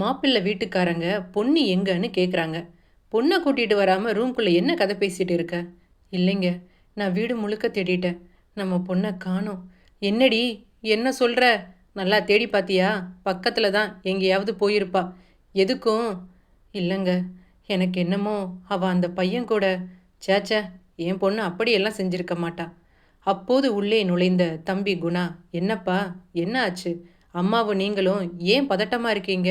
மாப்பிள்ளை வீட்டுக்காரங்க பொண்ணு எங்கன்னு கேட்குறாங்க பொண்ணை கூட்டிகிட்டு வராமல் ரூம்குள்ளே என்ன கதை பேசிகிட்டு இருக்க? இல்லைங்க நான் வீடு முழுக்க தேடிட்டேன். நம்ம பொண்ணை காணோம். என்னடி என்ன சொல்கிற நல்லா தேடி பார்த்தியா பக்கத்தில் தான் எங்கேயாவது போயிருப்பா. எதுக்கும்? இல்லைங்க எனக்கு என்னமோ அவள் அந்த பையன் கூட சேச்சே என் பொண்ணு அப்படியெல்லாம் செஞ்சிருக்க மாட்டா. அப்போது உள்ளே நுழைந்த தம்பி குணா என்னப்பா என்ன ஆச்சு? அம்மாவும் நீங்களும் ஏன் பதட்டமாக இருக்கீங்க?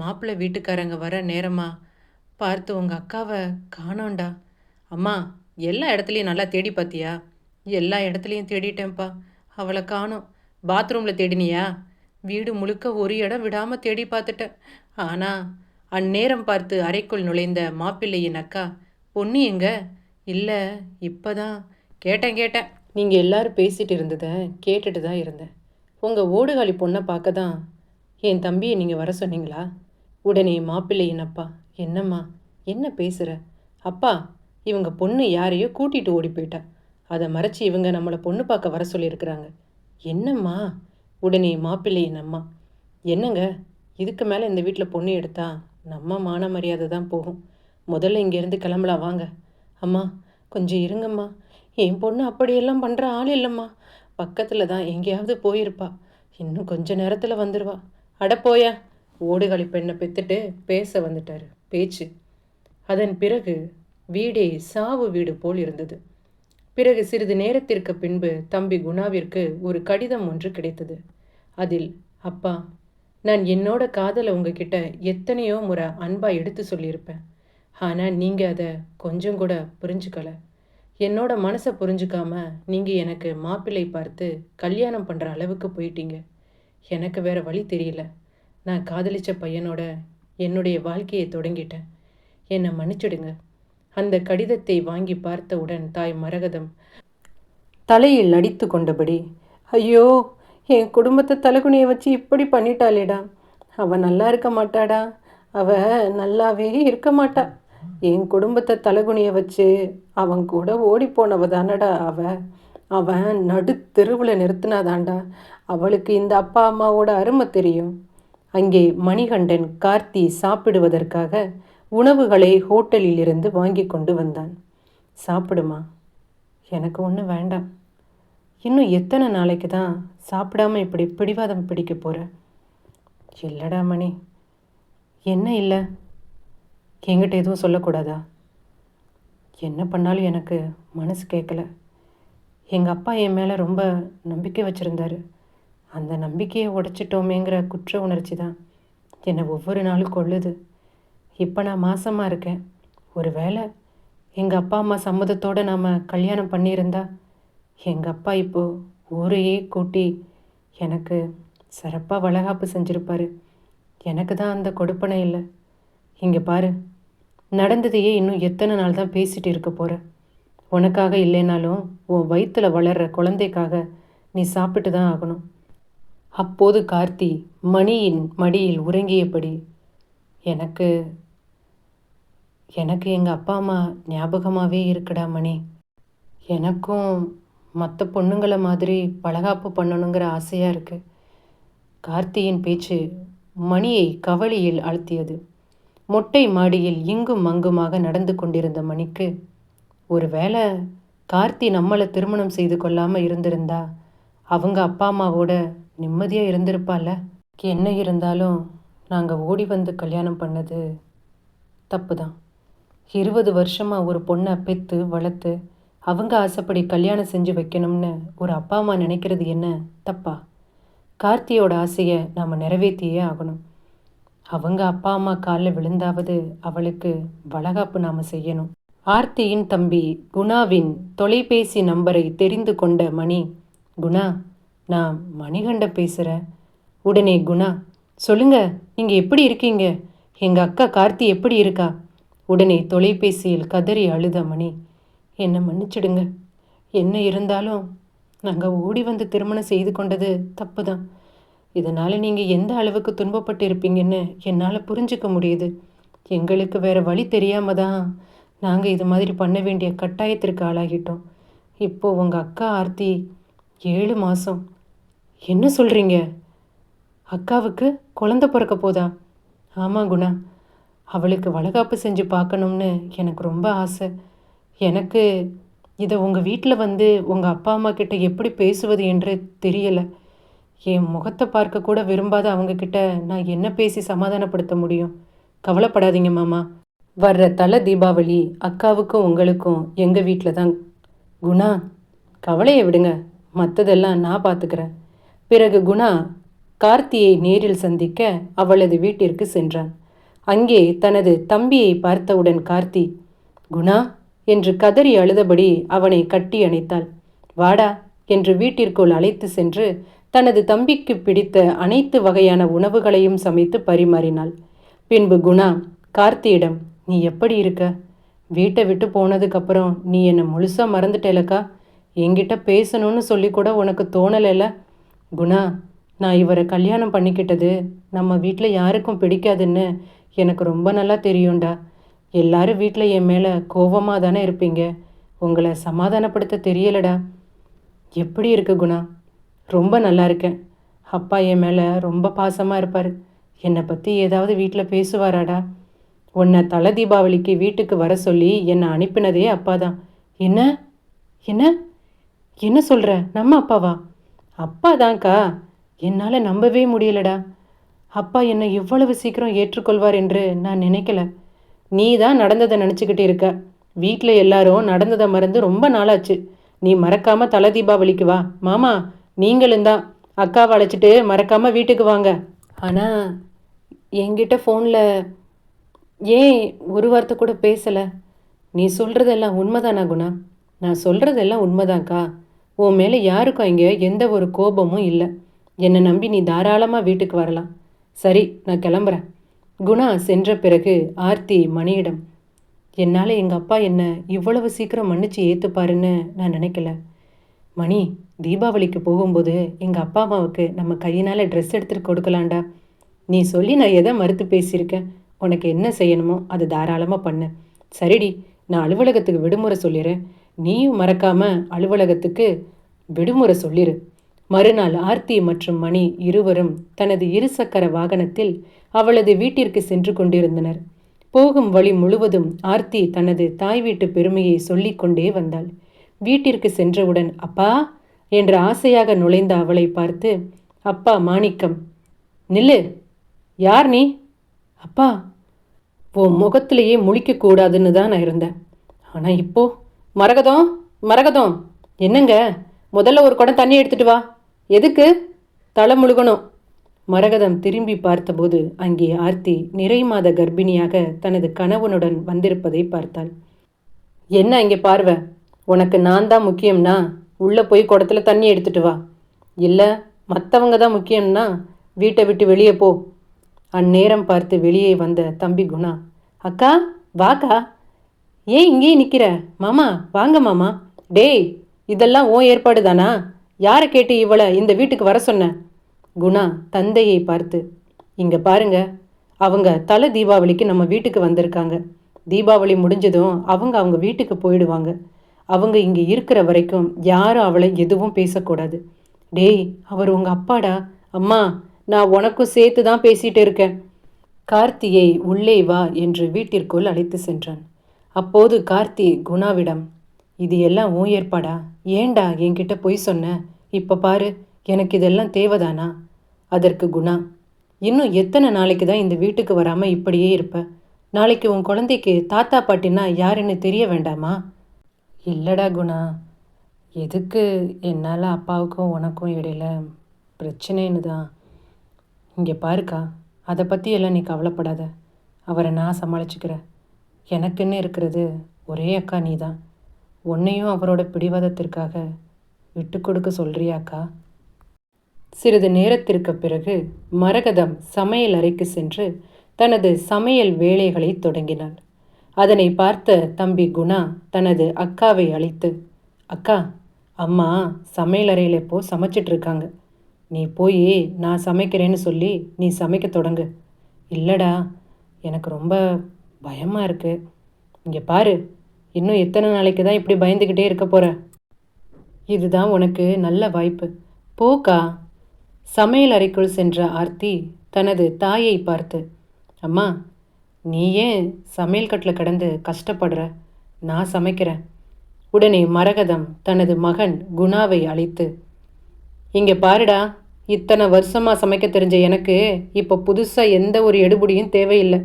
மாப்பிள்ளை வீட்டுக்காரங்க வர நேரமா? பார்த்து உங்கள் அக்காவை காணோண்டா அம்மா எல்லா இடத்துலையும் நல்லா தேடி பார்த்தியா எல்லா இடத்துலையும் தேடிட்டேன்ப்பா. அவளை காணோம். பாத்ரூமில் தேடினியா? வீடு முழுக்க ஒரு இடம் விடாமல் தேடி பார்த்துட்டேன். ஆனால் அந்நேரம் பார்த்து அறைக்குள் நுழைந்த மாப்பிள்ளையின் அக்கா பொண்ணு எங்க? இல்லை இப்போதான். கேட்டேன் கேட்டேன். நீங்கள் எல்லாரும் பேசிகிட்டு இருந்ததை கேட்டுட்டு தான் இருந்தேன். உங்கள் ஓடுகாலி பொண்ணை பார்க்க தான் என் தம்பியை நீங்கள் வர சொன்னீங்களா? உடனே மாப்பிள்ளையின் அப்பா என்னம்மா என்ன பேசுகிற அப்பா இவங்க பொண்ணு யாரையோ கூட்டிகிட்டு ஓடி போயிட்டா. அதை மறைச்சி இவங்க நம்மளை பொண்ணு பார்க்க வர சொல்லியிருக்கிறாங்க. என்னம்மா? உடனே மாப்பிள்ளையின் அம்மா. என்னங்க இதுக்கு மேலே இந்த வீட்டில் பொண்ணு எடுத்தா நம்ம மான மரியாதை தான் போகும். முதல்ல இங்கேருந்து கிளம்பலாம் வாங்க. அம்மா கொஞ்சம் இருங்கம்மா. என் பொண்ணு அப்படியெல்லாம் பண்ணுற ஆள் இல்லைம்மா. பக்கத்தில் தான் எங்கேயாவது போயிருப்பா. இன்னும் கொஞ்ச நேரத்தில் வந்துடுவா அட போயா ஓடுகளி பெண்ணை பெத்துட்டு பேச வந்துட்டாரு. பேச்சு. அதன் பிறகு வீடே சாவு வீடு போல் இருந்தது. பிறகு சிறிது நேரத்திற்கு பின்பு தம்பி குணாவிற்கு ஒரு கடிதம் ஒன்று கிடைத்தது. அதில் அப்பா நான் என்னோட காதலை உங்ககிட்ட எத்தனையோ முறை அன்பா எடுத்து சொல்லியிருப்பேன். ஆனால் நீங்கள் அதை கொஞ்சம் கூட புரிஞ்சுக்கல. என்னோட மனசை புரிஞ்சுக்காம நீங்கள் எனக்கு மாப்பிள்ளை பார்த்து கல்யாணம் பண்ணுற அளவுக்கு போயிட்டீங்க. எனக்கு வேற வழி தெரியல. நான் காதலிச்ச பையனோட என்னுடைய வாழ்க்கையை தொடங்கிட்டேன். என்னை மன்னிச்சிடுங்க. அந்த கடிதத்தை வாங்கி பார்த்தவுடன் தாய் மரகதம் தலையில் அடித்து கொண்டபடி ஐயோ என் குடும்பத்தை தலகுனியை வச்சு இப்படி பண்ணிட்டாளேடா. அவ நல்லா இருக்க மாட்டாடா. அவ நல்லாவே இருக்க மாட்டா. என் குடும்பத்தை தலகுனிய வச்சு அவன் கூட ஓடி போனவ தானடா அவ. அவன் நடு தெருவில் நிறுத்தினாதாண்டா. அவளுக்கு இந்த அப்பா அம்மாவோட அருமை தெரியும். அங்கே மணிகண்டன் கார்த்தி சாப்பிடுவதற்காக உணவுகளை ஹோட்டலில் இருந்து வாங்கி கொண்டு வந்தான். சாப்பிடுமா? எனக்கு ஒன்றும் வேண்டாம். இன்னும் எத்தனை நாளைக்கு தான் சாப்பிடாம இப்படி பிடிவாதம் பிடிக்க போகிற இல்லடா மணி. என்ன இல்லை? என்கிட்ட எதுவும் சொல்லக்கூடாதா? என்ன பண்ணாலும் எனக்கு மனசு கேட்கல எங்கள் அப்பா என் மேலே ரொம்ப நம்பிக்கை வச்சுருந்தாரு. அந்த நம்பிக்கையை உடைச்சிட்டோமேங்கிற குற்ற உணர்ச்சி தான் என்னை ஒவ்வொரு நாளும் கொள்ளுது. இப்போ நான் மாசமாக இருக்கேன். ஒரு வேளை எங்கள் அப்பா அம்மா சம்மதத்தோடு நாம் கல்யாணம் பண்ணியிருந்தா எங்கள் அப்பா இப்போது ஊரையே கூட்டி எனக்கு சிறப்பாக வளகாப்பு செஞ்சுருப்பார். எனக்கு தான் அந்த கொடுப்பனை இல்லை. இங்கே பாரு நடந்ததையே இன்னும் எத்தனை நாள் தான் பேசிகிட்டு இருக்க போகிற உனக்காக இல்லைனாலும் உன் வயிற்றில் வளர்கிற குழந்தைக்காக நீ சாப்பிட்டு தான் ஆகணும். அப்போது கார்த்தி மணியின் மடியில் உறங்கியபடி எனக்கு எனக்கு எங்கள் அப்பா அம்மா ஞாபகமாகவே இருக்குடா மணி. எனக்கும் மற்ற பொண்ணுங்களை மாதிரி பலகாப்பு பண்ணணுங்கிற ஆசையாக இருக்குது கார்த்தியின் பேச்சு மணியை கவலையில் அழுத்தியது. மொட்டை மாடியில் இங்கும் அங்குமாக நடந்து கொண்டிருந்த மணிக்கு ஒருவேளை கார்த்தி நம்மளை திருமணம் செய்து கொள்ளாமல் இருந்திருந்தா அவங்க அப்பா அம்மாவோட நிம்மதியாக இருந்திருப்பால என்ன இருந்தாலும் நாங்கள் ஓடி வந்து கல்யாணம் பண்ணது தப்பு தான் இருபது வருஷமாக ஒரு பொண்ணை பெற்று வளர்த்து அவங்க ஆசைப்படி கல்யாணம் செஞ்சு வைக்கணும்னு ஒரு அப்பா அம்மா நினைக்கிறது என்ன? தப்பா? கார்த்தியோட ஆசையை நாம் நிறைவேற்றியே ஆகணும். அவங்க அப்பா அம்மா காலில் விழுந்தாவது அவளுக்கு வளகாப்பு நாம் செய்யணும். ஆர்த்தியின் தம்பி குணாவின் தொலைபேசி நம்பரை தெரிந்து கொண்ட மணி குணா நான் மணிகண்ட பேசுகிறேன் உடனே குணா சொல்லுங்க நீங்கள் எப்படி இருக்கீங்க? எங்கள் அக்கா கார்த்தி எப்படி இருக்கா? உடனே தொலைபேசியில் கதறி அழுத மணி என்னை மன்னிச்சிடுங்க. என்ன இருந்தாலும் நாங்கள் ஓடி வந்து திருமணம் செய்து கொண்டது தப்பு தான் இதனால் நீங்கள் எந்த அளவுக்கு துன்பப்பட்டு இருப்பீங்கன்னு என்னால் புரிஞ்சுக்க முடியுது. எங்களுக்கு வேறு வழி தெரியாமல் தான் நாங்கள் இது மாதிரி பண்ண வேண்டிய கட்டாயத்திற்கு ஆளாகிட்டோம். இப்போது உங்கள் அக்கா ஆர்த்தி ஏழு மாதம் என்ன சொல்கிறீங்க அக்காவுக்கு குழந்த பிறக்க போதா? ஆமாம் குணா. அவளுக்கு வளகாப்பு செஞ்சு பார்க்கணும்னு எனக்கு ரொம்ப ஆசை. எனக்கு இதை உங்கள் வீட்டில் வந்து உங்கள் அப்பா அம்மா கிட்ட எப்படி பேசுவது என்று தெரியலை. என் முகத்தை பார்க்க கூட விரும்பாத அவங்கக்கிட்ட நான் என்ன பேசி சமாதானப்படுத்த முடியும்? கவலைப்படாதீங்க மாமா. வர்ற தலை தீபாவளி அக்காவுக்கும் உங்களுக்கும் எங்கள் வீட்டில் தான். குணா கவலையை விடுங்க. மற்றதெல்லாம் நான் பார்த்துக்கிறேன் பிறகு குணா கார்த்தியை நேரில் சந்திக்க அவளது வீட்டிற்கு சென்றான். அங்கே தனது தம்பியை பார்த்தவுடன் கார்த்தி குணா என்று கதறி அழுதபடி அவனை கட்டி அணைத்தாள். வாடா என்று வீட்டிற்குள் அழைத்து சென்று தனது தம்பிக்கு பிடித்த அனைத்து வகையான உணவுகளையும் சமைத்து பரிமாறினாள். பின்பு குணா கார்த்தியிடம் நீ எப்படி இருக்க? வீட்டை விட்டு போனதுக்கப்புறம் நீ என்னை முழுசாக மறந்துட்டேலக்கா? என்கிட்ட பேசணும்னு சொல்லி கூட உனக்கு தோணலைல? குணா நான் இவரை கல்யாணம் பண்ணிக்கிட்டது நம்ம வீட்டில் யாருக்கும் பிடிக்காதுன்னு எனக்கு ரொம்ப நல்லா தெரியும்டா. எல்லாரும் வீட்டில் என் மேலே கோபமாக தானே இருப்பீங்க. உங்களை சமாதானப்படுத்த தெரியலடா. எப்படி இருக்கு குணா? ரொம்ப நல்லா இருக்கேன். அப்பா என் மேலே ரொம்ப பாசமாக இருப்பார். என்னை பற்றி ஏதாவது வீட்டில் பேசுவாராடா? உன்னை தலை தீபாவளிக்கு வீட்டுக்கு வர சொல்லி என்னை அனுப்பினதே அப்பா தான் என்ன? என்ன? என்ன சொல்கிற நம்ம அப்பாவா? அப்பா தான்க்கா என்னால் நம்பவே முடியலடா. அப்பா என்னை இவ்வளவு சீக்கிரம் ஏற்றுக்கொள்வார் என்று நான் நினைக்கல. நீ தான் நடந்ததை நினச்சிக்கிட்டு இருக்க. வீட்டில் எல்லாரும் நடந்ததை மறந்து ரொம்ப நாளாச்சு. நீ மறக்காமல் தலை தீபாவளிக்கு வா. மாமா நீங்களும் தான். அக்காவை அழைச்சிட்டு மறக்காமல் வீட்டுக்கு வாங்க. ஆனால் என்கிட்ட ஃபோனில் ஏன் ஒரு வார்த்தை கூட பேசலை? நீ சொல்கிறதெல்லாம் உண்மைதானா குணா? நான் சொல்கிறதெல்லாம் உண்மைதான்க்கா. உன் மேலே யாருக்கும் இங்கே எந்த ஒரு கோபமும் இல்லை. என்னை நம்பி நீ தாராளமாக வீட்டுக்கு வரலாம். சரி நான் கிளம்புறேன். குணா சென்ற பிறகு ஆர்த்தி மணியிடம் என்னால் எங்கள் அப்பா என்னை இவ்வளவு சீக்கிரம் மன்னிச்சு ஏற்றுப்பாருன்னு நான் நினைக்கல. மணி தீபாவளிக்கு போகும்போது எங்கள் அப்பா அம்மாவுக்கு நம்ம கையினால் ட்ரெஸ் எடுத்துகிட்டு கொடுக்கலாண்டா நீ சொல்லி நான் எதை மறுத்து பேசியிருக்கேன் உனக்கு என்ன செய்யணுமோ அது தாராளமாக பண்ணு. சரிடி நான் அலுவலகத்துக்கு விடுமுறை சொல்லிடுறேன் நீயும் மறக்காம அலுவலகத்துக்கு விடுமுறை சொல்லிரு. மறுநாள் ஆர்த்தி மற்றும் மணி இருவரும் தனது இருசக்கர வாகனத்தில் அவளது வீட்டிற்கு சென்று கொண்டிருந்தனர். போகும் வழி முழுவதும் ஆர்த்தி தனது தாய் வீட்டு பெருமையை சொல்லிக்கொண்டே வந்தாள். வீட்டிற்கு சென்றவுடன் அப்பா! என்று ஆசையாக நுழைந்த அவளை பார்த்து அப்பா மாணிக்கம் நில்லு! யார் நீ? அப்பா! உன் முகத்திலேயே முழிக்கக்கூடாதுன்னு தான் நான் இருந்தேன். ஆனால் இப்போ மரகதம் மரகதம். என்னங்க? முதல்ல ஒரு குடம் தண்ணி எடுத்துட்டு வா. எதுக்கு? தலை முழுகணும். மரகதம் திரும்பி பார்த்தபோது அங்கே ஆர்த்தி நிறை மாத கர்ப்பிணியாக தனது கணவனுடன் வந்திருப்பதை பார்த்தாள். என்ன இங்கே பார்வை? உனக்கு நான் தான் முக்கியம்னா உள்ளே போய் குடத்துல தண்ணி எடுத்துட்டு வா. இல்லை மற்றவங்க தான் முக்கியம்னா வீட்டை விட்டு வெளியே போ. அந்நேரம் பார்த்து வெளியே வந்த தம்பி குணா அக்கா வாக்கா. ஏன் இங்கேயே நிற்கிற மாமா வாங்க மாமா. டேய் இதெல்லாம் ஓ ஏற்பாடு தானா? யாரை கேட்டு இவளை இந்த வீட்டுக்கு வர சொன்ன? குணா தந்தையை பார்த்து இங்கே பாருங்க. அவங்க தலை தீபாவளிக்கு நம்ம வீட்டுக்கு வந்திருக்காங்க. தீபாவளி முடிஞ்சதும் அவங்க அவங்க வீட்டுக்கு போயிடுவாங்க. அவங்க இங்கே இருக்கிற வரைக்கும் யாரும் அவளை எதுவும் பேசக்கூடாது. டேய் அவர் உங்கள் அப்பாடா? அம்மா நான் உனக்கும் சேர்த்து தான் பேசிட்டு இருக்கேன். கார்த்தியை உள்ளே வா என்று வீட்டிற்குள் அழைத்து சென்றான். அப்போது கார்த்தி குணாவிடம் இது எல்லாம் உன் ஏற்பாடா? ஏண்டா என்கிட்ட பொய் சொன்ன? இப்போ பாரு எனக்கு இதெல்லாம் தேவைதானா? அதற்கு குணா இன்னும் எத்தனை நாளைக்கு தான் இந்த வீட்டுக்கு வராமல் இப்படியே இருப்ப? நாளைக்கு உன் குழந்தைக்கு தாத்தா பாட்டினா யாருன்னு தெரிய வேண்டாமா? இல்லடா குணா எதுக்கு என்னால் அப்பாவுக்கும் உனக்கும் இடையில பிரச்சனைன்னு தான். இங்கே பாருக்கா அதை பற்றியெல்லாம் நீ கவலைப்படாத. அவரை நான் சமாளிச்சுக்கிறேன். எனக்குன்னு இருக்கிறது ஒரே அக்கா நீ தான் உன்னையும் அவரோட பிடிவாதத்திற்காக விட்டு கொடுக்க சொல்றியாக்கா சிறிது நேரத்திற்கு பிறகு மரகதம் சமையல் அறைக்கு சென்று தனது சமையல் வேலைகளை தொடங்கினாள். அதனை பார்த்த தம்பி குணா தனது அக்காவை அழைத்து அக்கா அம்மா சமையல் அறையில் இப்போ சமைச்சிட்டு இருக்காங்க? நீ போய் நான் சமைக்கிறேன்னு சொல்லி நீ சமைக்க தொடங்கு. இல்லைடா எனக்கு ரொம்ப பயமாக இருக்கு. இங்கே பாரு இன்னும் எத்தனை நாளைக்கு தான் இப்படி பயந்துக்கிட்டே இருக்க போகிற இதுதான் உனக்கு நல்ல வாய்ப்பு. போக்கா சமையல் அறைக்குள் சென்ற ஆர்த்தி தனது தாயை பார்த்து அம்மா நீ ஏன் சமையல் கட்டில் கிடந்து கஷ்டப்படுற? நான் சமைக்கிறேன். உடனே மரகதம் தனது மகன் குணாவை அழைத்து இங்கே பாருடா இத்தனை வருஷமாக சமைக்க தெரிஞ்ச எனக்கு இப்போ புதுசாக எந்த ஒரு எடுபடியும் தேவையில்லை.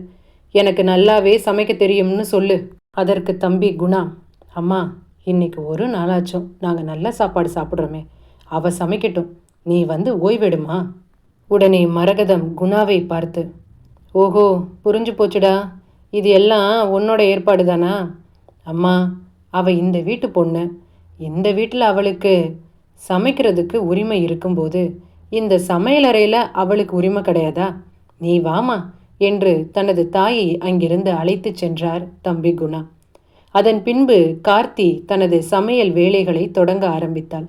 எனக்கு நல்லாவே சமைக்க தெரியும்னு சொல்லு. அதற்கு தம்பி குணா அம்மா இன்னைக்கு ஒரு நாளாச்சும் நாங்கள் நல்ல சாப்பாடு சாப்பிட்றோமே. அவ சமைக்கட்டும். நீ வந்து ஓய்வெடுமா? உடனே மரகதம் குணாவை பார்த்து ஓஹோ புரிஞ்சு போச்சுடா. இது எல்லாம் உன்னோட ஏற்பாடு தானா? அம்மா அவ இந்த வீட்டு பொண்ணு. இந்த வீட்டில் அவளுக்கு சமைக்கிறதுக்கு உரிமை இருக்கும்போது இந்த சமையலறையில் அவளுக்கு உரிமை கிடையாதா? நீ வாமா. என்று தனது தாயை அங்கிருந்து அழைத்துச் சென்றார் தம்பி குணா. அதன் பின்பு கார்த்தி தனது சமையல் வேலைகளை தொடங்க ஆரம்பித்தாள்.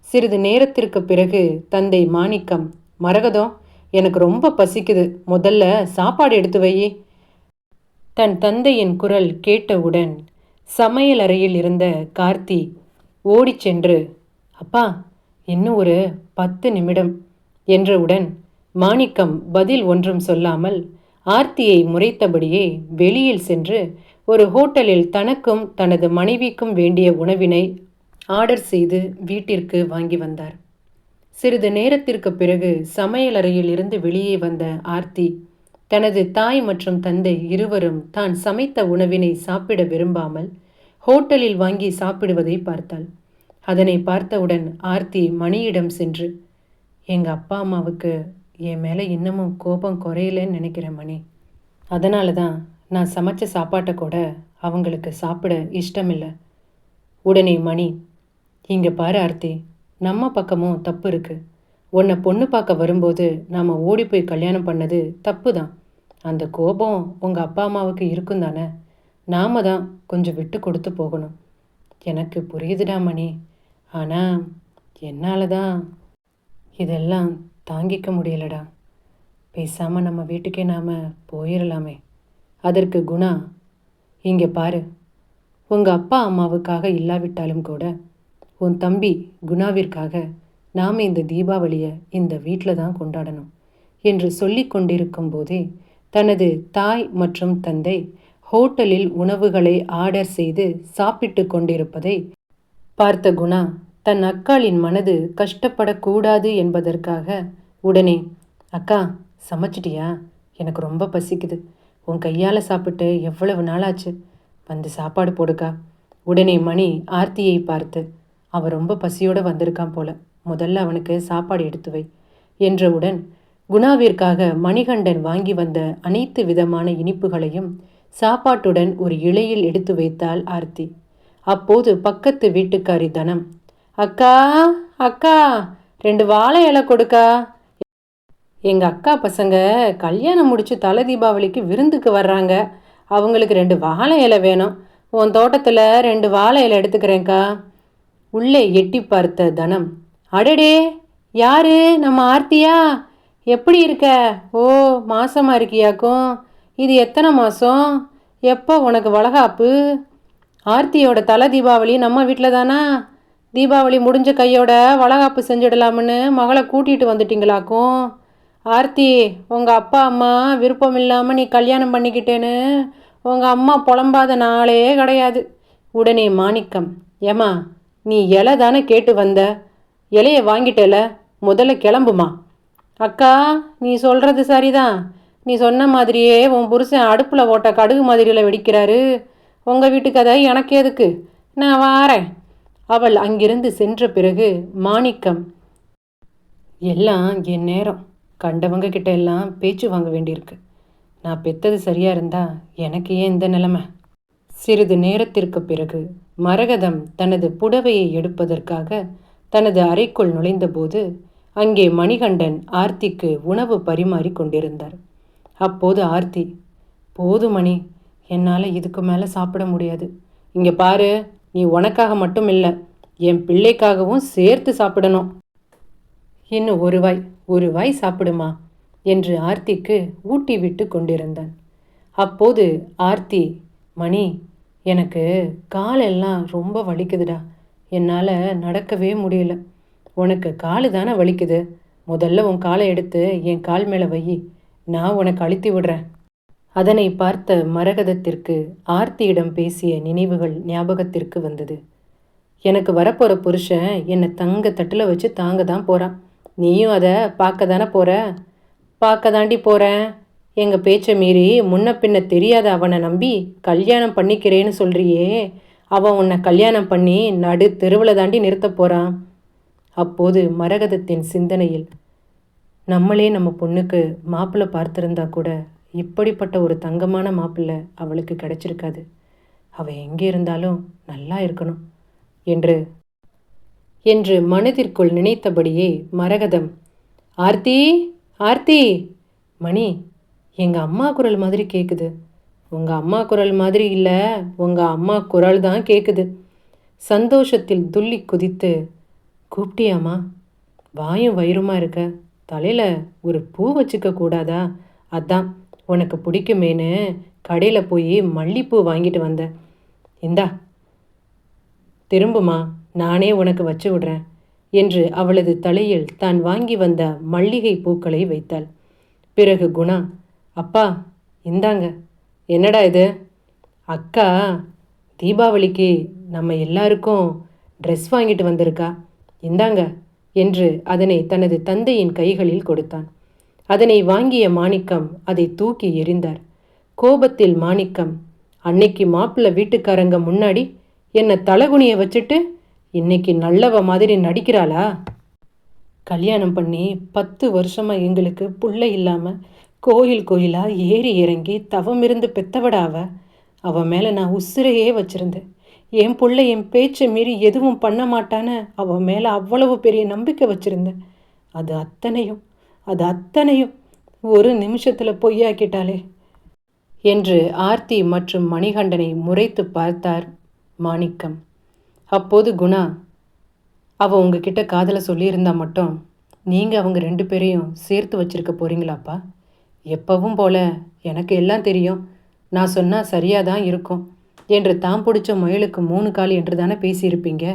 சிறிது நேரத்திற்கு பிறகு தந்தை மாணிக்கம் மரகதம் எனக்கு ரொம்ப பசிக்குது. முதல்ல சாப்பாடு எடுத்து வை தன் தந்தையின் குரல் கேட்டவுடன் சமையல் அறையில் இருந்த கார்த்தி ஓடிச் சென்று அப்பா இன்னும் ஒரு பத்து நிமிடம் என்றவுடன் மாணிக்கம் பதில் ஒன்றும் சொல்லாமல் ஆர்த்தியை முறைத்தபடியே வெளியில் சென்று ஒரு ஹோட்டலில் தனக்கும் தனது மனைவிக்கும் வேண்டிய உணவினை ஆர்டர் செய்து வீட்டிற்கு வாங்கி வந்தார். சிறிது நேரத்திற்கு பிறகு சமையலறையில் இருந்து வெளியே வந்த ஆர்த்தி தனது தாய் மற்றும் தந்தை இருவரும் தான் சமைத்த உணவினை சாப்பிட விரும்பாமல் ஹோட்டலில் வாங்கி சாப்பிடுவதை பார்த்தாள். அதனை பார்த்தவுடன் ஆர்த்தி மணியிடம் சென்று எங்கள் அப்பா அம்மாவுக்கு என் மேலே இன்னமும் கோபம் குறையலன்னு நினைக்கிறேன் மணி. அதனால தான் நான் சமைச்ச சாப்பாட்டை கூட அவங்களுக்கு சாப்பிட இஷ்டமில்லை. உடனே மணி இங்கே பாரு ஆர்த்தி. நம்ம பக்கமும் தப்பு இருக்குது உன்னை பொண்ணு பார்க்க வரும்போது நாம் ஓடி போய் கல்யாணம் பண்ணது தப்பு தான் அந்த கோபம் உங்கள் அப்பா அம்மாவுக்கு இருக்கும் தானே. நாம தான் கொஞ்சம் விட்டு கொடுத்து போகணும். எனக்கு புரியுதுடா மணி. ஆனால் என்னால் தான் இதெல்லாம் தாங்கிக்க முடியலடா. பேசாமல் நம்ம வீட்டுக்கே நாம் போயிடலாமே அதற்கு குணா இங்கே பாரு. உங்கள் அப்பா அம்மாவுக்காக இல்லாவிட்டாலும் கூட உன் தம்பி குணாவிற்காக நாம் இந்த தீபாவளியை இந்த வீட்டில் தான் கொண்டாடணும் என்று சொல்லி கொண்டிருக்கும் போதே தனது தாய் மற்றும் தந்தை ஹோட்டலில் உணவுகளை ஆர்டர் செய்து சாப்பிட்டு கொண்டிருப்பதை பார்த்த குணா தன் அக்காளின் மனது கஷ்டப்படக்கூடாது என்பதற்காக உடனே அக்கா சமைச்சிட்டியா? எனக்கு ரொம்ப பசிக்குது. உன் கையால் சாப்பிட்டு எவ்வளவு நாளாச்சு? வந்து சாப்பாடு போடுக்கா. உடனே மணி ஆர்த்தியை பார்த்து அவன் ரொம்ப பசியோடு வந்திருக்கான் போல. முதல்ல அவனுக்கு சாப்பாடு எடுத்து வை என்றவுடன் குணாவிற்காக மணிகண்டன் வாங்கி வந்த அனைத்து விதமான இனிப்புகளையும் சாப்பாட்டுடன் ஒரு இலையில் எடுத்து வைத்தாள் ஆர்த்தி. அப்போது பக்கத்து வீட்டுக்காரி தனம் அக்கா அக்கா ரெண்டு வாழை இலை கொடுக்கா. எங்கள் அக்கா பசங்க கல்யாணம் முடித்து தலை தீபாவளிக்கு விருந்துக்கு வர்றாங்க. அவங்களுக்கு ரெண்டு வாழை இலை வேணும். உன் தோட்டத்தில் ரெண்டு வாழை இலை எடுத்துக்கிறேன்க்கா. உள்ளே எட்டி பார்த்த தனம் அடடே யாரு? நம்ம ஆர்த்தியா? எப்படி இருக்க? ஓ மாசமாக இருக்கியாக்கும். இது எத்தனை மாதம் எப்போ உனக்கு வளகாப்பு? ஆர்த்தியோட தலை தீபாவளி நம்ம வீட்டில் தானா? தீபாவளி முடிஞ்ச கையோட வளகாப்பு செஞ்சிடலாம்னு மகளை கூட்டிகிட்டு வந்துட்டீங்களாக்கும். ஆர்த்தி உங்கள் அப்பா அம்மா விருப்பம் இல்லாமல் நீ கல்யாணம் பண்ணிக்கிட்டேன்னு உங்கள் அம்மா புலம்பாத நாளே கிடையாது. உடனே மாணிக்கம் ஏமா நீ இலை தானே கேட்டு வந்த? இலையை வாங்கிட்டேல முதல்ல கிளம்புமா? அக்கா நீ சொல்கிறது சரிதான். நீ சொன்ன மாதிரியே உன் புருஷன் அடுப்பில் ஓட்ட கடுகு மாதிரியில் வெடிக்கிறாரு. உங்கள் வீட்டு கதை எனக்கு எதுக்கு? நான் வாரேன். அவள் அங்கிருந்து சென்ற பிறகு மாணிக்கம் எல்லாம் என் நேரம். கண்டவங்க கிட்ட எல்லாம் பேச்சு வாங்க வேண்டியிருக்கு. நான் பெத்தது சரியா இருந்தா எனக்கு ஏன் இந்த நிலைமை? சிறிது நேரத்திற்கு பிறகு மரகதம் தனது புடவையை எடுப்பதற்காக தனது அறைக்குள் நுழைந்தபோது அங்கே மணிகண்டன் ஆர்த்திக்கு உணவு பரிமாறி கொண்டிருந்தார். அப்போது ஆர்த்தி போதும் மணி என்னால் இதுக்கு மேலே சாப்பிட முடியாது. இங்கே பாரு நீ உனக்காக மட்டும் இல்லை என் பிள்ளைக்காகவும் சேர்த்து சாப்பிடணும். இன்னும் ஒரு வாய் ஒரு வாய் சாப்பிடுமா? என்று ஆர்த்திக்கு ஊட்டி விட்டு கொண்டிருந்தான். அப்போது ஆர்த்தி மணி எனக்கு காலெல்லாம் ரொம்ப வலிக்குதுடா. என்னால் நடக்கவே முடியல. உனக்கு காலு தானே வலிக்குது? முதல்ல உன் காலை எடுத்து என் கால் மேலே வை. நான் உனக்கு அழுத்தி விடுறேன். அதனை பார்த்த மரகதத்திற்கு ஆர்த்தியிடம் பேசிய நினைவுகள் ஞாபகத்திற்கு வந்தது. எனக்கு வரப்போகிற புருஷன் என்னை தங்க தட்டில் வச்சு தாங்க தான் போகிறான் நீயும் அதை பார்க்க தானே போகிற பார்க்க தாண்டி போகிறேன் எங்கள் பேச்சை மீறி முன்ன பின்ன தெரியாத அவனை நம்பி கல்யாணம் பண்ணிக்கிறேன்னு சொல்கிறியே அவன் உன்னை கல்யாணம் பண்ணி நடு தெருவில் தாண்டி நிறுத்த போகிறான் அப்போது மரகதத்தின் சிந்தனையில் நம்மளே நம்ம பொண்ணுக்கு மாப்பிள்ளை பார்த்துருந்தா கூட இப்படிப்பட்ட ஒரு தங்கமான மாப்பிள்ளை அவளுக்கு கிடைச்சிருக்காது. அவள் எங்கே இருந்தாலும் நல்லா இருக்கணும் என்று என்று மனதிற்குள் நினைத்தபடியே மரகதம் ஆர்த்தி ஆர்த்தி! மணி எங்கள் அம்மா குரல் மாதிரி கேட்குது உங்கள் அம்மா குரல் மாதிரி இல்லை உங்கள் அம்மா குரல் தான் கேட்குது சந்தோஷத்தில் துள்ளி குதித்து கூப்பிட்டியாமா வாயும் வயிறுமா இருக்க? தலையில் ஒரு பூ வச்சுக்க கூடாதா? அதான் உனக்கு பிடிக்குமேன்னு கடையில் போய் மல்லிப்பூ வாங்கிட்டு வந்தேன் இந்தா திரும்புமா நானே உனக்கு வச்சு விடுறேன் என்று அவளது தலையில் தான் வாங்கி வந்த மல்லிகை பூக்களை வைத்தாள். பிறகு குணா அப்பா இந்தாங்க. என்னடா இது? அக்கா தீபாவளிக்கு நம்ம எல்லாருக்கும் ட்ரெஸ் வாங்கிட்டு வந்திருக்கா? இந்தாங்க என்று அதனை தனது தந்தையின் கைகளில் கொடுத்தான். அதனை வாங்கிய மாணிக்கம் அதை தூக்கி எறிந்தார். கோபத்தில் மாணிக்கம் அன்னைக்கு மாப்பிள்ளை வீட்டுக்காரங்க முன்னாடி என்னை தலகுனிய வச்சுட்டு இன்னைக்கு நல்லவ மாதிரி நடிக்கிறாளா? கல்யாணம் பண்ணி பத்து வருஷமாக எங்களுக்கு பிள்ளை இல்லாமல் கோயில் கோயிலாக ஏறி இறங்கி தவம் இருந்து பெத்தவடாவ அவ? மேலே நான் உசிரையே வச்சுருந்தேன். என் பிள்ளை என் பேச்சை மீறி எதுவும் பண்ண மாட்டான்னு அவன் மேலே அவ்வளவு பெரிய நம்பிக்கை வச்சுருந்தேன். அது அத்தனையும் அது அத்தனையும் ஒரு நிமிஷத்தில் பொய்யாக்கிட்டாளே என்று ஆர்த்தி மற்றும் மணிகண்டனை முறைத்து பார்த்தார் மாணிக்கம். அப்போது குணா அவ உங்ககிட்ட காதலை சொல்லியிருந்தா மட்டும் நீங்கள் அவங்க ரெண்டு பேரையும் சேர்த்து வச்சிருக்க போறீங்களாப்பா? எப்பவும் போல எனக்கு எல்லாம் தெரியும். நான் சொன்னால் சரியாக தான் இருக்கும். என்று தாம் பிடிச்ச முயலுக்கு மூணு கால் என்று தானே பேசியிருப்பீங்க?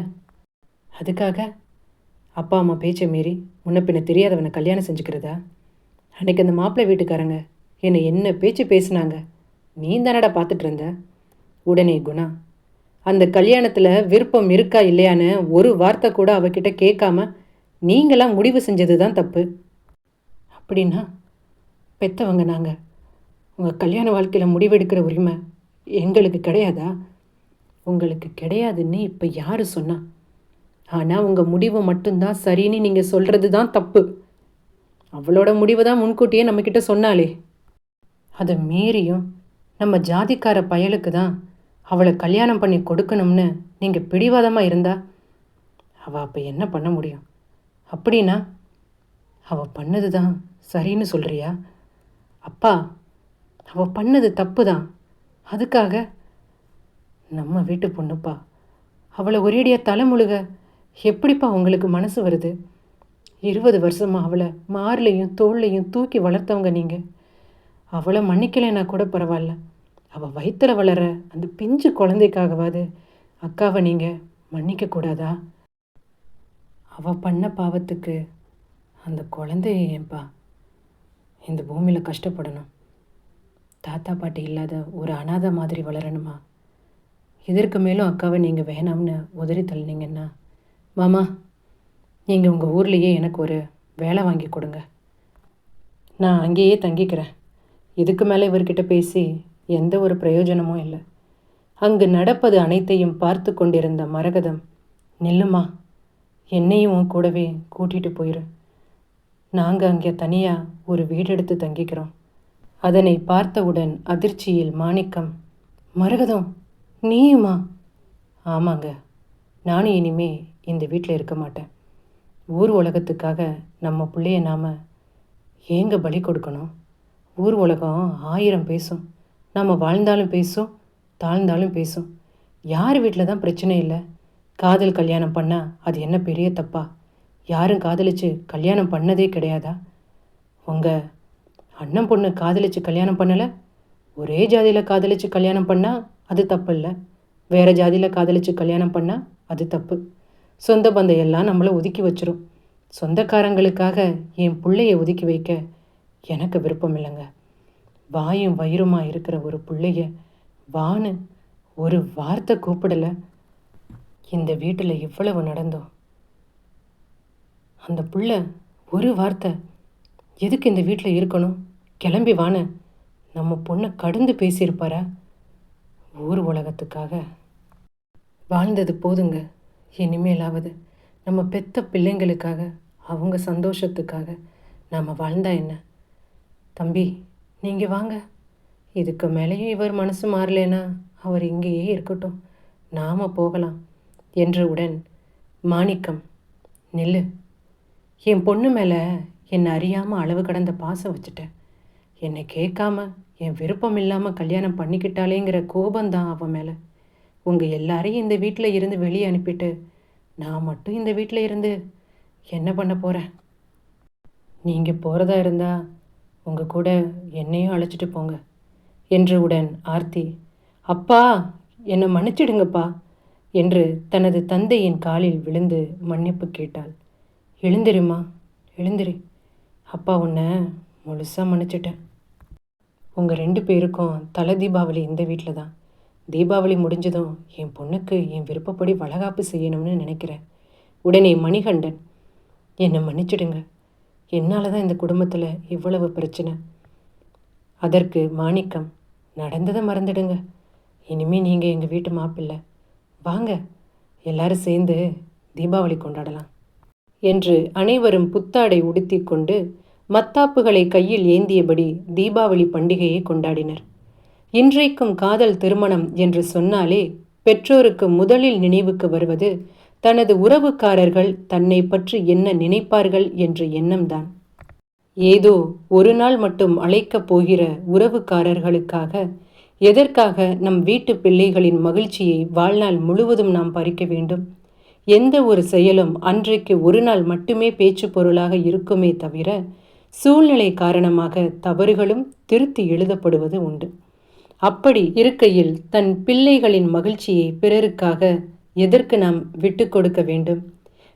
அதுக்காக அப்பா அம்மா பேச்சை மீறி முன்ன பின்ன தெரியாதவனை கல்யாணம் செஞ்சுக்கிறதா? அன்னைக்கு அந்த மாப்பிள்ளை வீட்டுக்காரங்க என்னை என்ன பேச்சு பேசினாங்க? நீ தானடா பார்த்துட்டு இருந்த? உடனே குணா அந்த கல்யாணத்தில் விருப்பம் இருக்கா இல்லையான்னு ஒரு வார்த்தை கூட அவகிட்ட கேட்காம நீங்களாம் முடிவு செஞ்சது தான் தப்பு. அப்படின்னா பெத்தவங்க நாங்கள் உங்கள் கல்யாண வாழ்க்கையில் முடிவெடுக்கிற உரிமை எங்களுக்கு கிடையாதா? உங்களுக்கு கிடையாதுன்னு இப்போ யார் சொன்னா? ஆனால் உங்கள் முடிவு மட்டும்தான் சரின்னு நீங்கள் சொல்கிறது தான் தப்பு. அவளோட முடிவை தான் முன்கூட்டியே நம்மக்கிட்ட சொன்னாலே அதை மீறியும் நம்ம ஜாதிக்கார பயலுக்கு தான் அவளை கல்யாணம் பண்ணி கொடுக்கணும்னு நீங்கள் பிடிவாதமாக இருந்தா? அவள் அப்போ என்ன பண்ண முடியும்? அப்படின்னா அவள் பண்ணது தான் சரின்னு சொல்கிறியா அப்பா அவள் பண்ணது தப்பு தான் அதுக்காக நம்ம வீட்டு பொண்ணுப்பா அவளை ஒரேடியாக தலைமுழுக எப்படிப்பா உங்களுக்கு மனசு வருது? இருபது வருஷமாக அவளை மார்லையும் தோல்லையும் தூக்கி வளர்த்தவங்க நீங்கள் அவளை மன்னிக்கலைன்னா கூட பரவாயில்ல. அவள் வயிற்றில் வளர அந்த பிஞ்சு குழந்தைக்காகவாது அக்காவை நீங்கள் மன்னிக்கக்கூடாதா அவள் பண்ண பாவத்துக்கு அந்த குழந்தைய ஏன்பா இந்த பூமியில் கஷ்டப்படணும்? தாத்தா பாட்டி இல்லாத ஒரு அனாதை மாதிரி வளரணுமா? இதற்கு மேலும் அக்காவை நீங்கள் வேணாம்னு உதறி தள்ளினீங்கன்னா மாமா நீங்கள் உங்கள் ஊர்லேயே எனக்கு ஒரு வேலை வாங்கி கொடுங்க. நான் அங்கேயே தங்கிக்கிறேன். இதுக்கு மேலே இவர்கிட்ட பேசி எந்த ஒரு பிரயோஜனமும் இல்லை. அங்கு நடப்பது அனைத்தையும் பார்த்து கொண்டிருந்த மரகதம் நில்லுமா என்னையும் கூடவே கூட்டிகிட்டு போயிரு. நாங்கள் அங்கே தனியாக ஒரு வீடு எடுத்து தங்கிக்கிறோம். அதனை பார்த்தவுடன் அதிர்ச்சியில் மாணிக்கம் மரகதம் நீயுமா? ஆமாங்க நானும் இனிமே இந்த வீட்டில் இருக்க மாட்டேன். ஊர் உலகத்துக்காக நம்ம பிள்ளைய நாம் ஏங்க பலி கொடுக்கணும்? ஊர் உலகம் ஆயிரம் பேசும். நம்ம வாழ்ந்தாலும் பேசும் தாழ்ந்தாலும் பேசும். யார் வீட்டில் தான் பிரச்சனை இல்லை? காதல் கல்யாணம் பண்ணால் அது என்ன பெரிய தப்பா? யாரும் காதலிச்சு கல்யாணம் பண்ணதே கிடையாதா? உங்கள் அண்ணன் பொண்ணு காதலிச்சு கல்யாணம் பண்ணலை? ஒரே ஜாதியில் காதலிச்சு கல்யாணம் பண்ணால் அது தப்பு இல்லை? வேறு ஜாதியில் காதலிச்சு கல்யாணம் பண்ணால் அது தப்பு. சொந்த பந்தம் எல்லாம் நம்மளை ஒதுக்கி வச்சிரும். சொந்தக்காரங்களுக்காக என் பிள்ளைய ஒதுக்கி வைக்க எனக்கு விருப்பம் இல்லைங்க. வாயும் வயிறுமா இருக்கிற ஒரு பிள்ளைய வான்னு ஒரு வார்த்தை கூப்பிடல. இந்த வீட்டில் இவ்வளவு நடந்தோம். அந்த புள்ள ஒரு வார்த்தை எதுக்கு இந்த வீட்டில் இருக்கணும்? கிளம்பி வான நம்ம பொண்ணை கடந்து பேசியிருப்பாரா? ஊர் உலகத்துக்காக வாழ்ந்தது போதுங்க. இனிமேலாவது நம்ம பெத்த பிள்ளைங்களுக்காக அவங்க சந்தோஷத்துக்காக நாம் வாழ்ந்தா என்ன? தம்பி நீங்கள் வாங்க. இதுக்கு மேலேயும் இவர் மனசு மாறலேனா அவர் இங்கேயே இருக்கட்டும். நாம் போகலாம் என்றவுடன் மாணிக்கம் நில்லு. என் பொண்ணு மேலே என்னை அறியாமல் அளவு கடந்த பாசம் வச்சுட்டேன். என்னை கேட்காம என் விருப்பம் இல்லாமல் கல்யாணம் பண்ணிக்கிட்டாலேங்கிற கோபந்தான் அவன் மேலே. உங்கள் எல்லாரையும் இந்த வீட்டில் இருந்து வெளியே அனுப்பிட்டு நான் மட்டும் இந்த வீட்டில் இருந்து என்ன பண்ண போகிறேன் நீங்கள் போகிறதா இருந்தால் உங்கள் கூட என்னையும் அழைச்சிட்டு போங்க என்றவுடன் ஆர்த்தி அப்பா என்னை மன்னிச்சிடுங்கப்பா என்று தனது தந்தையின் காலில் விழுந்து மன்னிப்பு கேட்டாள். எழுந்திருமா எழுந்திரு. அப்பா உன்னை முழுசாக மன்னிச்சிட்டேன். உங்கள் ரெண்டு பேருக்கும் தலை தீபாவளி இந்த வீட்டில் தான். தீபாவளி முடிஞ்சதும் என் பொண்ணுக்கு என் விருப்பப்படி வளகாப்பு செய்யணும்னு நினைக்கிறேன். உடனே மணிகண்டன் என்னை மன்னிச்சிடுங்க. என்னால் தான் இந்த குடும்பத்தில் இவ்வளவு பிரச்சனை. அதற்கு மாணிக்கம் நடந்ததை மறந்துடுங்க. இனிமே நீங்கள் எங்கள் வீட்டு மாப்பிள்ளை. வாங்க. எல்லாரும் சேர்ந்து தீபாவளி கொண்டாடலாம் என்று அனைவரும் புத்தாடை உடுத்தி கொண்டு மத்தாப்புகளை கையில் ஏந்தியபடி தீபாவளி பண்டிகையை கொண்டாடினர். இன்றைக்கும் காதல் திருமணம் என்று சொன்னாலே பெற்றோருக்கு முதலில் நினைவுக்கு வருவது தனது உறவுக்காரர்கள் தன்னை பற்றி என்ன நினைப்பார்கள் என்ற எண்ணம்தான். ஏதோ ஒரு நாள் மட்டும் அழைக்கப் போகிற உறவுக்காரர்களுக்காக எதற்காக நம் வீட்டு பிள்ளைகளின் மகிழ்ச்சியை வாழ்நாள் முழுவதும் நாம் பறிக்க வேண்டும்? எந்த ஒரு செயலும் அன்றைக்கு ஒரு நாள் மட்டுமே பேச்சு பொருளாக இருக்குமே தவிர சூழ்நிலை காரணமாக தவறுகளும் திருத்தி எழுதப்படுவது உண்டு. அப்படி இருக்கையில் தன் பிள்ளைகளின் மகிழ்ச்சியை பிறருக்காக எதற்கு நாம் விட்டு கொடுக்க வேண்டும்?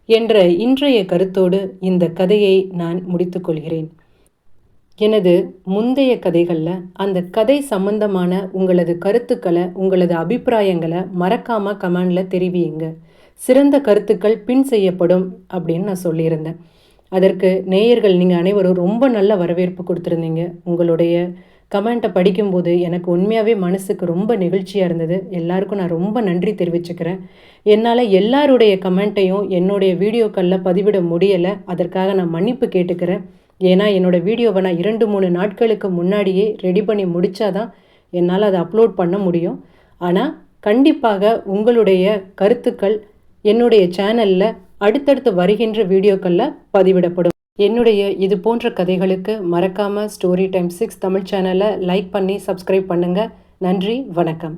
என்ற இன்றைய கருத்தோடு இந்த கதையை நான் முடித்துக்கொள்கிறேன் எனது முந்தைய கதைகளில் அந்த கதை சம்பந்தமான உங்களது கருத்துக்களை உங்களது அபிப்பிராயங்களை மறக்காமல் கமெண்டில் தெரிவியுங்க. சிறந்த கருத்துக்கள் பின் செய்யப்படும் அப்படின்னு நான் சொல்லியிருந்தேன். அதற்கு நேயர்கள் நீங்கள் அனைவரும் ரொம்ப நல்ல வரவேற்பு கொடுத்துருந்தீங்க. உங்களுடைய கமெண்ட்டை படிக்கும்போது எனக்கு உண்மையாகவே மனசுக்கு ரொம்ப நெகிழ்ச்சியாக இருந்தது. எல்லாருக்கும் நான் ரொம்ப நன்றி தெரிவிச்சுக்கிறேன். என்னால் எல்லாருடைய கமெண்ட்டையும் என்னுடைய வீடியோக்களில் பதிவிட முடியலை. அதற்காக நான் மன்னிப்பு கேட்டுக்கிறேன். ஏன்னா என்னோடய வீடியோவை நான் இரண்டு மூணு நாட்களுக்கு முன்னாடியே ரெடி பண்ணி முடித்தாதான் என்னால் அதை அப்லோட் பண்ண முடியும். ஆனால் கண்டிப்பாக உங்களுடைய கருத்துக்கள் என்னுடைய சேனலில் அடுத்தடுத்து வருகின்ற வீடியோக்களில் பதிவிடப்படும். என்னுடைய இது போன்ற கதைகளுக்கு மறக்காமல் ஸ்டோரி டைம் சிக்ஸ் தமிழ் சேனலை லைக் பண்ணி சப்ஸ்கிரைப் பண்ணுங்கள் நன்றி வணக்கம்.